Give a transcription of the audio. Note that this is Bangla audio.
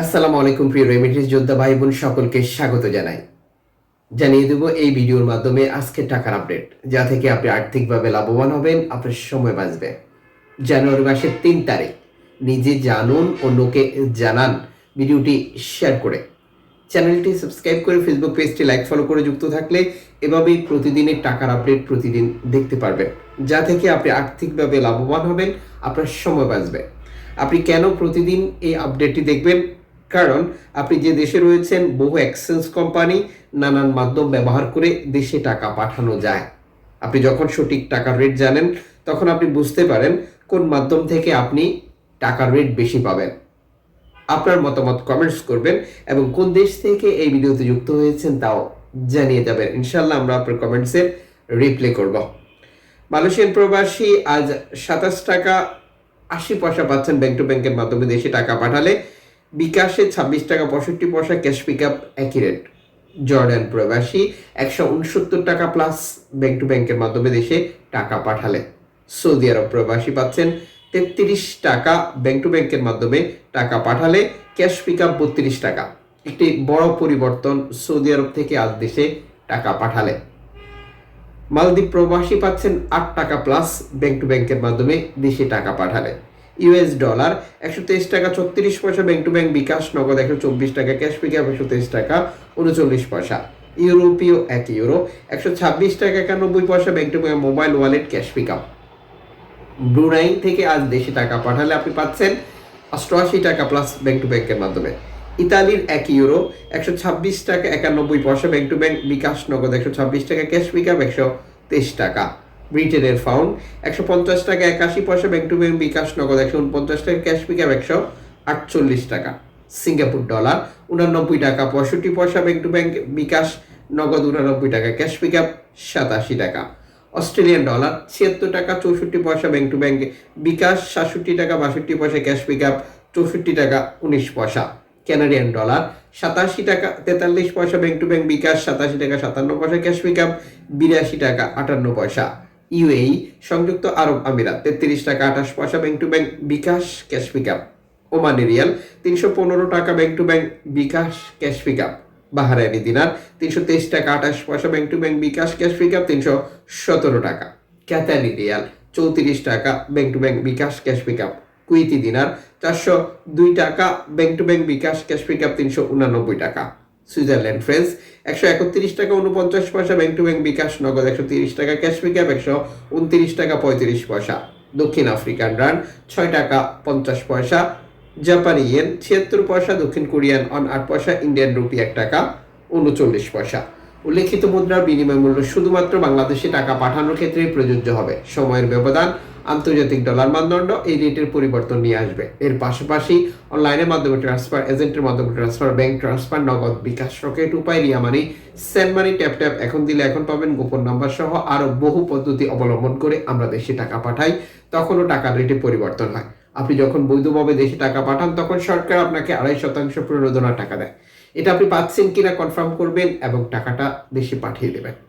আসসালামু আলাইকুম, প্রিয় রেমিটেন্স যোদ্ধা ভাই বোন সকলকে স্বাগত জানাই। জানিয়ে দেব এই ভিডিওর মাধ্যমে আজকে টাকার আপডেট, যা থেকে আপনি আর্থিকভাবে লাভবান হবেন, আপনার সময় বাঁচবে। জানুয়ারি মাসের তিন তারিখ, নিজে জানুন অন্যকে জানান ভিডিওটি শেয়ার করে। চ্যানেলটি সাবস্ক্রাইব করে ফেসবুক পেজটি লাইক, ফলো করে যুক্ত থাকলে এভাবেই প্রতিদিনের টাকার আপডেট প্রতিদিন দেখতে পারবেন, যা থেকে আপনি আর্থিকভাবে লাভবান হবেন, আপনার সময় বাঁচবে। আপনি কেন প্রতিদিন এই আপডেটটি দেখবেন? কারণ আপনি যে দেশে রয়েছেন, বহু এক্সচেঞ্জ কোম্পানি নানান মাধ্যম ব্যবহার করে দেশে টাকা পাঠানো যায়। আপনি যখন সঠিক টাকার রেট জানেন, তখন আপনি বুঝতে পারেন কোন মাধ্যম থেকে আপনি টাকার রেট বেশি পাবেন। আপনার মতামত কমেন্টস করবেন এবং কোন দেশ থেকে এই ভিডিওতে যুক্ত হয়েছেন তাও জানিয়ে যাবেন। ইনশাল্লাহ আমরা আপনার কমেন্টসের রিপ্লাই করব। মালয়েশিয়ান প্রবাসী আজ সাতাশ টাকা আশি পয়সা পাচ্ছেন ব্যাংক টু ব্যাংকের মাধ্যমে দেশে টাকা পাঠালে। বিকাশে ছাব্বিশ টাকা পঁয়ষট্টি পয়সা, ক্যাশ পিক আপ একই রেট জর্ডান প্রবাসী একশো উনসত্তর টাকা প্লাস ব্যাংক টু ব্যাংকের মাধ্যমে দেশে টাকা পাঠালে। সৌদি আরব প্রবাসী পাচ্ছেন তেত্রিশ টাকা ব্যাংক টু ব্যাংকের মাধ্যমে টাকা পাঠালে, ক্যাশ পিক আপ বত্রিশ টাকা। একটি বড় পরিবর্তন সৌদি আরব থেকে আজ দেশে টাকা পাঠালে। মালদ্বীপ প্রবাসী পাচ্ছেন আট টাকা প্লাস ব্যাংক টু ব্যাংকের মাধ্যমে দেশে টাকা পাঠালে। ইউএস ডলার, একশো তেইশ টাকা ছত্রিশ পয়সা, ব্যাংক টু ব্যাংক বিকাশ নগদ একশো চব্বিশ টাকা, ক্যাশ পিকআপ একশো তেইশ টাকা, উনচল্লিশ পয়সা। ইউরোপীয় এক ইউরো, একশো ছাব্বিশ টাকা একানব্বই পয়সা, bank to bank mobile wallet, cash pickup Brunei থেকে আজ দেশে টাকা পাঠালে আপনি পাচ্ছেন অষ্টআশি টাকা প্লাস ব্যাংক টু ব্যাংকের মাধ্যমে। ইতালির এক ইউরো, একশো ছাব্বিশ টাকা একানব্বই পয়সা, ব্যাংক টু ব্যাংক বিকাশ নগদ একশো ছাব্বিশ টাকা, ক্যাশ পিকআপ একশো তেইশ টাকা। ব্রিটেনের ফাউন্ড একশো পঞ্চাশ টাকা একাশি পয়সা ব্যাংক টু ব্যাংক বিকাশ নগদ। একশো উনপঞ্চাশ টাকা ক্যাশ পিকআপ একশো আটচল্লিশ টাকা সিঙ্গাপুর ডলার উনানব্বই টাকা পঁয়ষট্টি পয়সা ব্যাংক টু ব্যাংক বিকাশ নগদ। উনানব্বই টাকা ক্যাশ পিকআপ সাতাশি টাকা। অস্ট্রেলিয়ান ডলার ছিয়াত্তর টাকা চৌষট্টি পয়সা ব্যাংক টু ব্যাংক বিকাশ সাতষট্টি টাকা বাষট্টি পয়সা ক্যাশ পিকআপ চৌষট্টি টাকা উনিশ পয়সা। ক্যানাডিয়ান ডলার সাতাশি টাকা তেতাল্লিশ পয়সা ব্যাংক টু ব্যাংক বিকাশ সাতাশি টাকা সাতান্ন পয়সা ক্যাশ পিকআপ বিরাশি টাকা আটান্ন পয়সা। ইউএই, সংযুক্ত আরব আমিরাত, তেত্রিশ টাকা আঠাশ পয়সা bank to bank bKash cash pickup. Omani riyal, তিনশো পনেরো টাকা bank to bank bKash cash pickup. Bahraini dinar, তিনশো তেইশ টাকা আঠাশ পয়সা bank to bank bKash cash pickup, তিনশো সতেরো টাকা। ক্যাতানি রিয়াল, চৌত্রিশ টাকা bank to bank bKash cash pickup. Kuwaiti dinar, চারশো দুই টাকা bank to bank bKash cash pickup, তিনশো উনানব্বই টাকা। সুইজারল্যান্ড ফ্রেন্স একশো একত্রিশ টাকা উনপঞ্চাশ পয়সা, ব্যাংক টু ব্যাংক বিকাশ, নগদ একশো তিরিশ টাকা, ক্যাশ পিকআপ একশো উনত্রিশ টাকা, পঁয়ত্রিশ পয়সা। দক্ষিণ আফ্রিকান রান, ছয় টাকা পঞ্চাশ পয়সা। জাপানি ইয়েন, ছিয়াত্তর পয়সা, দক্ষিণ কোরিয়ান, অন আট পয়সা, ইন্ডিয়ান রুপি এক টাকা, উনচল্লিশ পয়সা। উল্লেখিত মুদ্রার বিনিময় মূল্য শুধুমাত্র বাংলাদেশে টাকা পাঠানোর ক্ষেত্রে প্রযোজ্য হবে। সময়ের ব্যবধান, আন্তর্জাতিক ডলার মানদণ্ড, এই রেটের পরিবর্তন নিয়ে আসবে। এর পাশাপাশি অনলাইনের মাধ্যমে ট্রান্সফার এজেন্টের মাধ্যমে transfer, bank transfer, Nagad bKash Rocket, Upay, Ria money, send money, tap tap, এখন দিলে এখন পাবেন গোপন নাম্বার সহ আরও বহু পদ্ধতি অবলম্বন করে আমরা দেশে টাকা পাঠাই, তখনও টাকার রেটে পরিবর্তন হয়। আপনি যখন বৈধভাবে দেশে টাকা পাঠান, তখন সরকার আপনাকে আড়াই শতাংশ প্রণোদনা টাকা দেয়। এটা আপনি পাচ্ছেন কিনা কনফার্ম করবেন এবং টাকাটা বেশি পাঠিয়ে দেবেন।